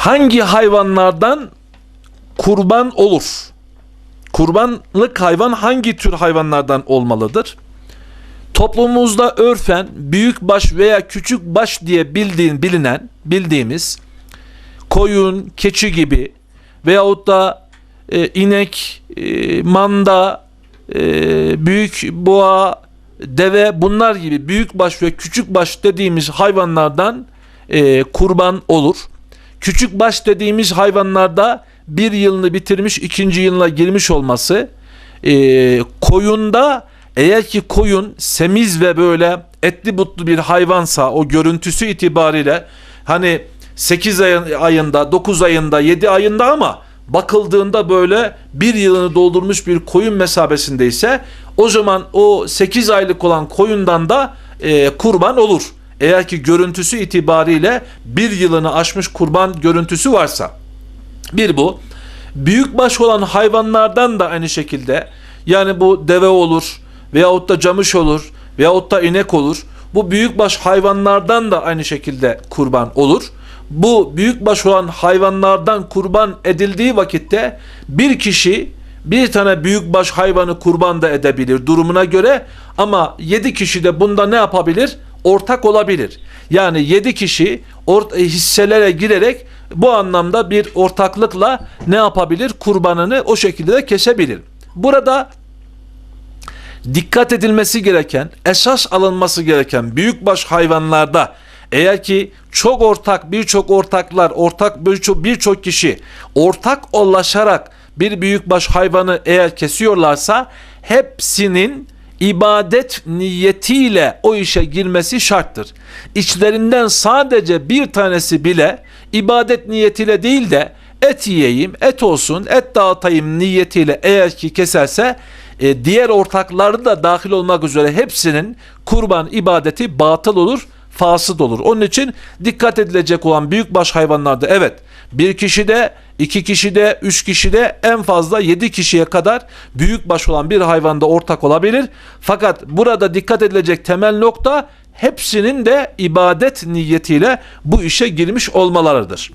hangi hayvanlardan kurban olur? Kurbanlık hayvan hangi tür hayvanlardan olmalıdır? Toplumumuzda örfen büyük baş veya küçük baş diye bildiğin bilinen bildiğimiz koyun, keçi gibi veyahut da e, inek, e, manda, e, büyük boğa, deve bunlar gibi büyük baş ve küçük baş dediğimiz hayvanlardan e, kurban olur. Küçük baş dediğimiz hayvanlarda bir yılını bitirmiş ikinci yılına girmiş olması e, koyunda eğer ki koyun semiz ve böyle etli butlu bir hayvansa o görüntüsü itibariyle hani 8 ay- ayında 9 ayında 7 ayında ama bakıldığında böyle bir yılını doldurmuş bir koyun mesabesindeyse o zaman o 8 aylık olan koyundan da e, kurban olur. Eğer ki görüntüsü itibariyle bir yılını aşmış kurban görüntüsü varsa. Bir bu. Büyükbaş olan hayvanlardan da aynı şekilde yani bu deve olur veyahut da camış olur veyahut da inek olur. Bu büyükbaş hayvanlardan da aynı şekilde kurban olur. Bu büyükbaş olan hayvanlardan kurban edildiği vakitte bir kişi bir tane büyükbaş hayvanı kurban da edebilir durumuna göre ama yedi kişi de bunda ne yapabilir? Ortak olabilir. Yani yedi kişi e, hisselere girerek bu anlamda bir ortaklıkla ne yapabilir? Kurbanını o şekilde de kesebilir. Burada dikkat edilmesi gereken, esas alınması gereken büyükbaş hayvanlarda eğer ki çok ortak birçok ortaklar, ortak birçok birçok kişi ortak olaşarak bir büyükbaş hayvanı eğer kesiyorlarsa hepsinin ibadet niyetiyle o işe girmesi şarttır. İçlerinden sadece bir tanesi bile ibadet niyetiyle değil de et yiyeyim, et olsun, et dağıtayım niyetiyle eğer ki keserse e, diğer ortakları da dahil olmak üzere hepsinin kurban ibadeti batıl olur, fasıd olur. Onun için dikkat edilecek olan büyükbaş hayvanlarda evet bir kişi de, iki kişi de, üç kişi de en fazla yedi kişiye kadar büyükbaş olan bir hayvanda ortak olabilir. Fakat burada dikkat edilecek temel nokta hepsinin de ibadet niyetiyle bu işe girmiş olmalarıdır.